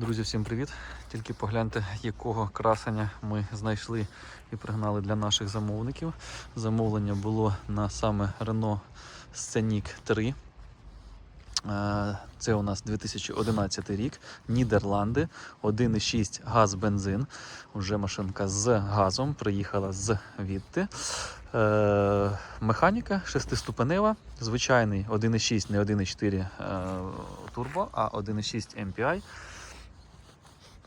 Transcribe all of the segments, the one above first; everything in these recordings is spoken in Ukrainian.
Друзі, всім привіт! Тільки погляньте, якого красення ми знайшли і пригнали для наших замовників. Замовлення було на саме Renault Scenic 3. Е, Це у нас 2011 рік, Нідерланди, 1,6 газ бензин. Уже машинка з газом приїхала з відти. Е, Механіка шестиступенева, звичайний 1,6, не 1,4 е, турбо, а 1,6 MPI.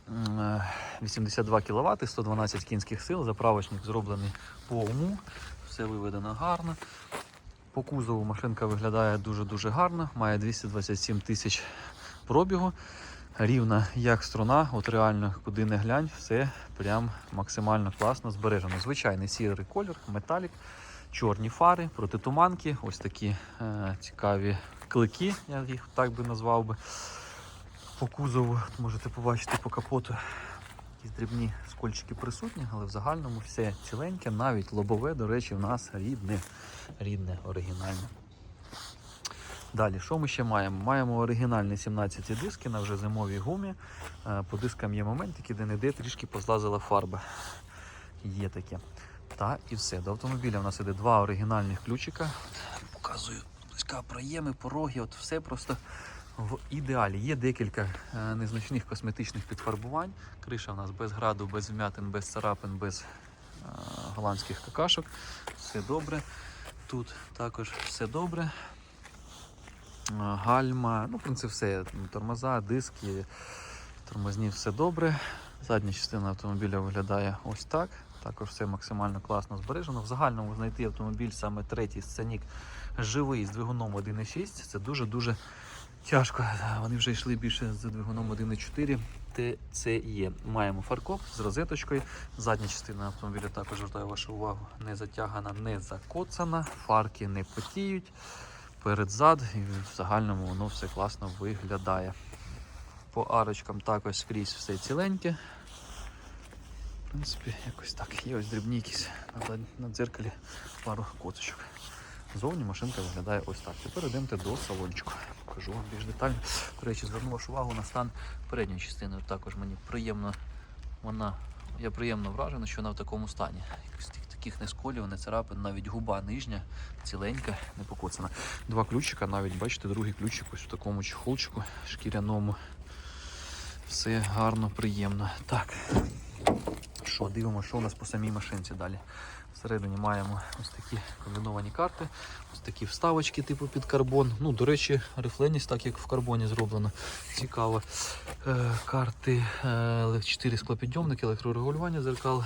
М, е, 82 кВт, 112 кінських сил. Заправочник зроблений по уму, все виведено гарно. По кузову машинка виглядає дуже-дуже гарно, має 227 тисяч пробігу. Рівна як струна, от реально куди не глянь, все прям максимально класно збережено. Звичайний сірий колір, металік, чорні фари, протитуманки, ось такі е, цікаві клики, я їх так би назвав би. По кузову можете побачити по капоту. Якісь дрібні скольчики присутні, але в загальному все ціленьке, навіть лобове, до речі, в нас рідне, рідне, оригінальне. Далі, що ми ще маємо? Маємо оригінальні 17 диски на вже зимовій гумі. Е, По дискам є моментики, де не де трішки позлазила фарба. Є таке. Та і все. До автомобіля у нас іде два оригінальних ключика. Показую близька проєми, пороги, от все просто в ідеалі. Є декілька е, незначних косметичних підфарбувань. Криша у нас без граду, без вмятин, без царапин, без е, голландських какашок. Все добре. Тут також все добре. Е, Гальма, ну, в принципі, все. Тормоза, диски, тормозні, все добре. Задня частина автомобіля виглядає ось так. Також все максимально класно збережено. В загальному знайти автомобіль саме третій сценік живий з двигуном 1.6. Це дуже-дуже тяжко. Вони вже йшли більше з двигуном 1.4. Те є. Маємо фаркоп з розеточкою. Задня частина автомобіля також звертаю вашу увагу. Не затягана, не закоцана, фарки не потіють. Перед зад і в загальному воно все класно виглядає. По арочкам також скрізь все ціленьке. В принципі, якось так. Є ось дрібні якісь на дзеркалі пару коточок. Зовні машинка виглядає ось так. Тепер йдемте до салончику. Покажу вам більш детально. До речі, зверну вашу увагу на стан передньої частини. Також мені приємно, вона, я приємно вражена, що вона в такому стані. Якось таких не сколів, не царапин, навіть губа нижня, ціленька, не покоцана. Два ключика, навіть бачите, другий ключик ось в такому чехолчику шкіряному. Все гарно, приємно. Так. Що, дивимося, що у нас по самій машинці далі. Всередині маємо ось такі комбіновані карти, ось такі вставочки, типу під карбон. Ну, до речі, рифленість, так як в карбоні зроблено. Цікаво. Е, карти, е, 4 склопідйомники, електрорегулювання дзеркал,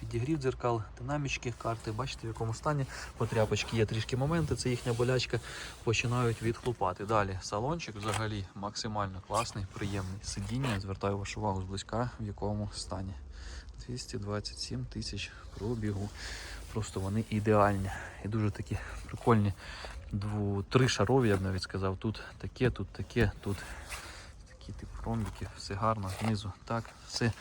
підігрів дзеркал, динамічки, карти. Бачите, в якому стані потряпочки є трішки моменти, це їхня болячка, починають відхлупати. Далі салончик взагалі максимально класний, приємний. Сидіння, звертаю вашу увагу зблизька, в якому стані. 227 тисяч пробігу. Просто вони ідеальні. І дуже такі прикольні. Дву, три шарові, я б навіть сказав. Тут таке, тут таке, тут такі типу ромбики, все гарно, знизу. Так, все.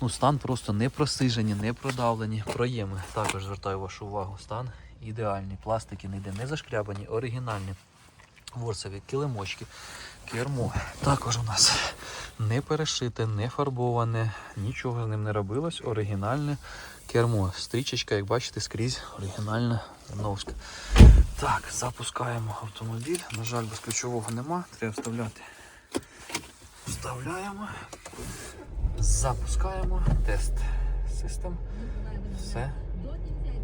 Ну, стан просто не просижені, не продавлені. Проєми також звертаю вашу увагу. Стан ідеальний. Пластики ніде не зашкрябані, оригінальні. Ворсові килимочки, кермо. Також у нас не перешите, не фарбоване, нічого з ним не робилось. Оригінальне кермо. Стрічечка, як бачите, скрізь оригінальна новська. Так, запускаємо автомобіль. На жаль, без ключового нема. Треба вставляти. Вставляємо. Запускаємо. Тест систем. Все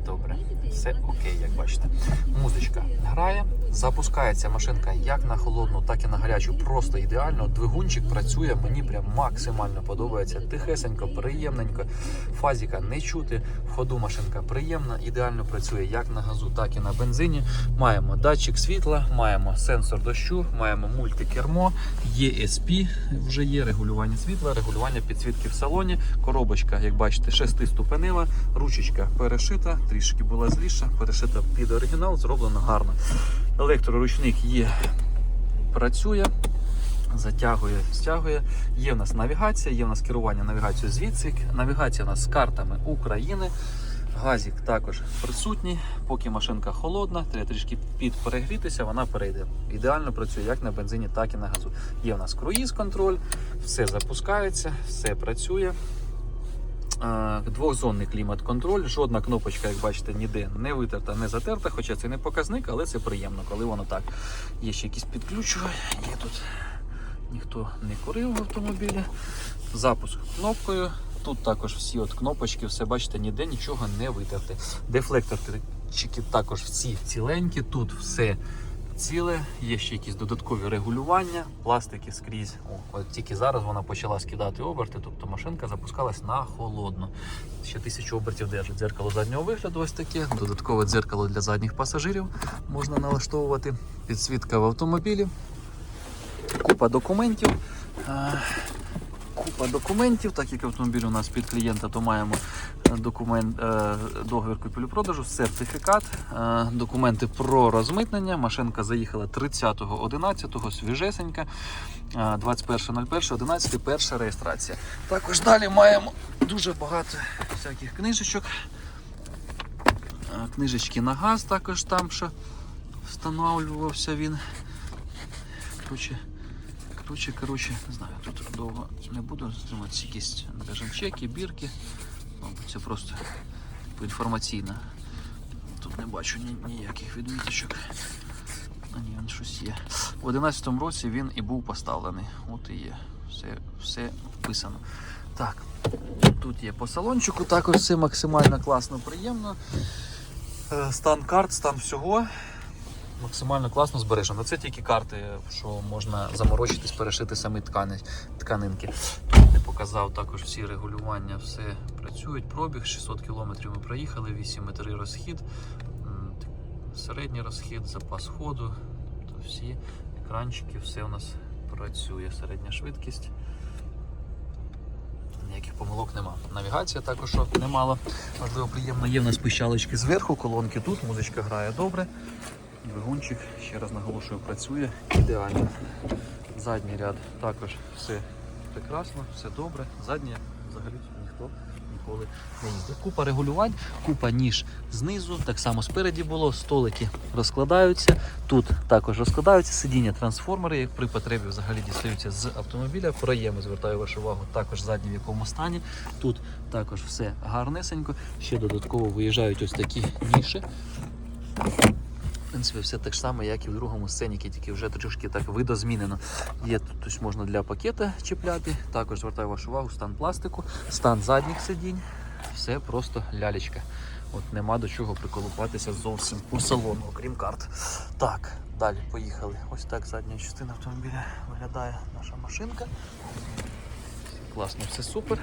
добре. Все окей, як бачите. Музичка грає, запускається машинка як на холодну, так і на гарячу. Просто ідеально. Двигунчик працює, мені прям максимально подобається. Тихесенько, приємненько. Фазіка не чути. В ходу машинка приємна, ідеально працює як на газу, так і на бензині. Маємо датчик світла, маємо сенсор дощу, маємо мультикермо, ESP вже є регулювання світла, регулювання підсвітки в салоні. Коробочка, як бачите, шестиступенева, ручечка перешита, трішки була зліша, перешита під оригінал, зроблено гарно. Електроручник є, працює. Затягує, стягує. Є в нас навігація, є в нас керування навігацією звідси. Навігація у нас з картами України. Газік також присутній. Поки машинка холодна, треба трішки підперегрітися, вона перейде. Ідеально працює як на бензині, так і на газу. Є в нас круїз контроль, Все запускається, все працює. Двохзонний клімат-контроль, жодна кнопочка, як бачите, ніде не витерта, не затерта, хоча це не показник, але це приємно, коли воно так. Є ще якісь підключення, є тут ніхто не курив в автомобілі. Запуск кнопкою. Тут також всі от кнопочки, все бачите, ніде нічого не витерти. Дефлекторчики також всі ціленькі, тут все ціле, є ще якісь додаткові регулювання, пластики скрізь. О, от тільки зараз вона почала скидати оберти, тобто машинка запускалась на холодно. Ще тисячу обертів держить. Дзеркало заднього вигляду ось таке. Додаткове дзеркало для задніх пасажирів можна налаштовувати. Підсвітка в автомобілі. Купа документів. Купа документів, так як автомобіль у нас під клієнта, то маємо е, документ, е, договір купівлі-продажу, сертифікат, е, документи про розмитнення. Машинка заїхала 30.11, свіжесенька, е, 21.01.11, перша реєстрація. Також далі маємо дуже багато всяких книжечок. Книжечки на газ також там, що встановлювався він. Коротше, Коротше, коротше, не знаю, тут довго не буду зніматися якісь скажімо, чеки, бірки. Мабуть, це просто інформаційно. Тут не бачу ні, ніяких відміточок. А ні, він щось є. У 11-му році він і був поставлений. От і є. Все, все вписано. Так, тут є по салончику, також все максимально класно, приємно. Е, Стан карт, стан всього максимально класно збережено. Це тільки карти, що можна заморочитись, перешити самі ткани, тканинки. Тут не показав також всі регулювання, все працюють. Пробіг 600 км ми проїхали, 8,3 розхід, середній розхід, запас ходу. То всі екранчики, все у нас працює. Середня швидкість. Ніяких помилок нема. Навігація також немало. Можливо, приємно є в нас пищалочки зверху, колонки тут, музичка грає добре. Двигунчик, ще раз наголошую, працює ідеально. Задній ряд також все прекрасно, все добре. Заднє взагалі ніхто ніколи не їздив. Купа регулювань, купа ніж знизу, так само спереді було, столики розкладаються. Тут також розкладаються сидіння трансформери, як при потребі взагалі дістаються з автомобіля. Проєми звертаю вашу увагу, також задні в якому стані. Тут також все гарнесенько. Ще додатково виїжджають ось такі ніші. Принципі, все так само, як і в другому сценіки, тільки вже трошки так видозмінено. Є тут ось можна для пакета чіпляти. Також звертаю вашу увагу, стан пластику, стан задніх сидінь. Все просто лялечка. От нема до чого приколупатися зовсім по салону, окрім карт. Так, далі поїхали. Ось так задня частина автомобіля виглядає наша машинка. Класно, все супер.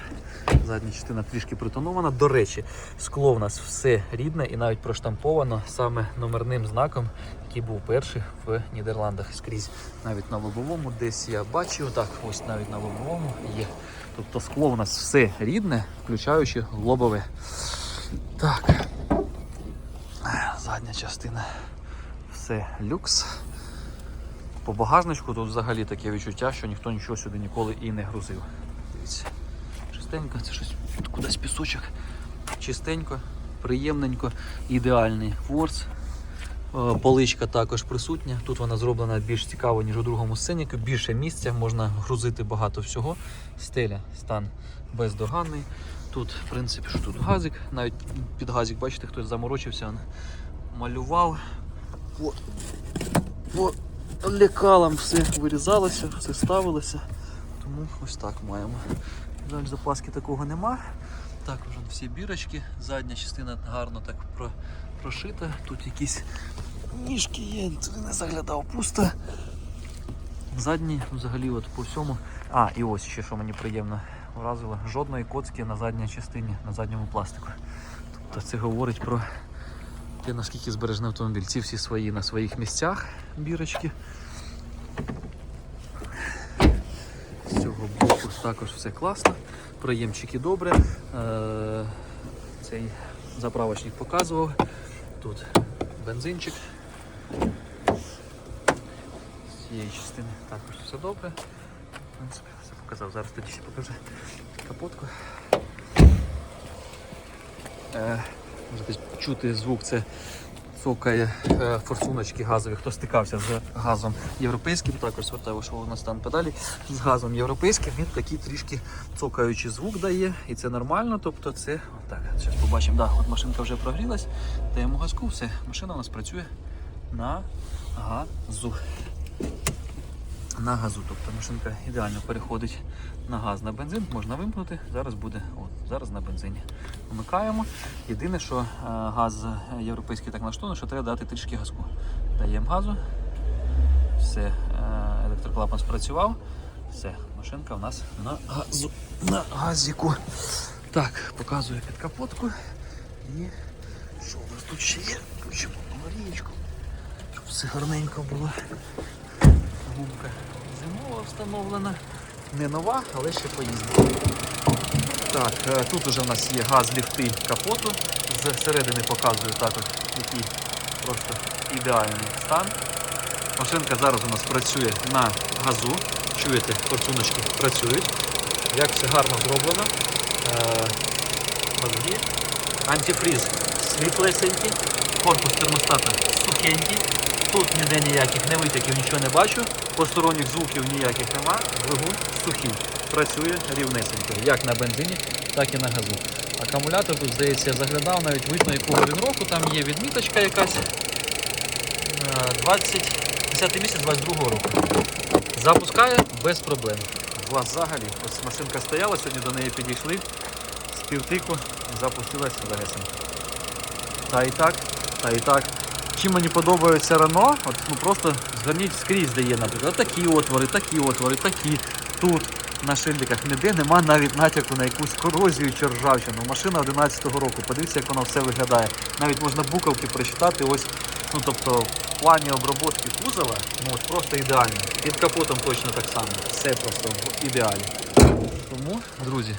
Задня частина трішки притонована. До речі, скло в нас все рідне і навіть проштамповано саме номерним знаком, який був перший в Нідерландах скрізь. Навіть на лобовому десь я бачив, так, ось навіть на лобовому є. Тобто скло в нас все рідне, включаючи лобове. Так. Задня частина все люкс. По багажничку тут взагалі таке відчуття, що ніхто нічого сюди ніколи і не грузив. Чистенько, це щось кудись пісочок. Чистенько, приємненько, ідеальний форс. Е, Поличка також присутня. Тут вона зроблена більш цікаво, ніж у другому сценіку. Більше місця, можна грузити багато всього. Стеля, стан бездоганний. Тут, в принципі, що тут газик, навіть під газик, бачите, хтось заморочився, малював. От. От. Лекалом все вирізалося, все ставилося. Тому ось так маємо. Жаль, запаски такого нема. Також он всі бірочки, задня частина гарно так про, прошита. Тут якісь ніжки є, туди не заглядав, пусто. Задні взагалі от по всьому. А, і ось ще що мені приємно вразило. Жодної коцки на задній частині, на задньому пластику. Тобто це говорить про те, наскільки збережений автомобіль. Ці всі свої на своїх місцях бірочки. Також все класно. Проємчики добре. Е, Цей заправочник показував. Тут бензинчик. З цієї частини також все добре. В принципі, все показав. Зараз тоді ще покажу капотку. Е, Можете чути звук, це цокає е, форсуночки газові. Хто стикався з газом європейським, також звертаю, що у нас стан педалі з газом європейським, він такий трішки цокаючий звук дає, і це нормально. Тобто це так, зараз побачимо. Да, от машинка вже прогрілась, даємо газку, все, машина у нас працює на газу. На газу, тобто машинка ідеально переходить на газ на бензин, можна вимкнути. Зараз буде, от, зараз на бензині. Вмикаємо. Єдине, що е, газ європейський так налаштований, що треба дати трішки газку. Даємо газу. Все, е, електроклапан спрацював. Все, машинка у нас на газу. На газіку. Так, показую під капотку. І що у нас тут ще є? Включимо аварієчку, щоб все гарненько було. Гумка зимова встановлена. Не нова, але ще поїздить. Так, е, тут уже в нас є газ ліфти капоту. Зсередини показую також, який просто ідеальний стан. Машинка зараз у нас працює на газу. Чуєте, форсуночки працюють. Як все гарно зроблено. Е, мозги. Антифріз світлесенький, корпус термостата сухенький. Тут ніде ніяких не витяків, нічого не бачу. Посторонніх звуків ніяких нема. Двигун сухий. Працює рівнесенько. Як на бензині, так і на газу. Акумулятор тут, здається, я заглядав, навіть видно, якого він року. Там є відміточка якась. Е, 20, 10 місяць 22 року. Запускає без проблем. Глаз взагалі. Ось машинка стояла, сьогодні до неї підійшли. З півтику запустилась легесенько. Та і так, та і так. Чим мені подобається Рено, от, ну просто зверніть скрізь, де є, наприклад, такі отвори, такі отвори, такі. Тут на шильдиках ніде нема навіть натяку на якусь корозію чи ржавчину. Машина 11-го року. Подивіться, як воно все виглядає. Навіть можна буковки прочитати. Ось, ну тобто, в плані обробки кузова, ну от просто ідеально. Під капотом точно так само. Все просто в ідеалі. Тому, друзі,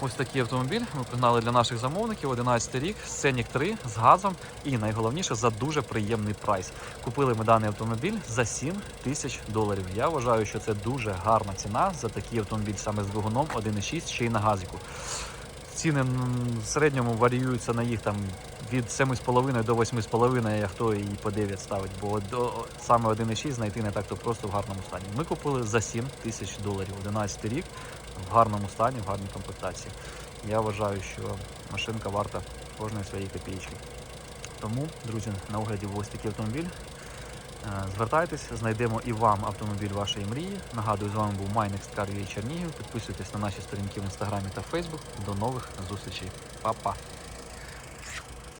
ось такий автомобіль ми пригнали для наших замовників 11 рік, Scenic 3 з газом і найголовніше за дуже приємний прайс. Купили ми даний автомобіль за 7 тисяч доларів. Я вважаю, що це дуже гарна ціна за такий автомобіль саме з двигуном 1.6 ще й на газіку. Ціни в середньому варіюються на їх там від 7,5 до 8,5, а хто і по 9 ставить, бо до, саме 1,6 знайти не так то просто в гарному стані. Ми купили за 7 тисяч доларів 11 рік в гарному стані, в гарній комплектації. Я вважаю, що машинка варта кожної своєї копійки. Тому, друзі, на огляді ось такий автомобіль. Е, Звертайтесь, знайдемо і вам автомобіль вашої мрії. Нагадую, з вами був MyNextCar UA Чернігів. Підписуйтесь на наші сторінки в інстаграмі та Фейсбук. До нових зустрічей. Па-па!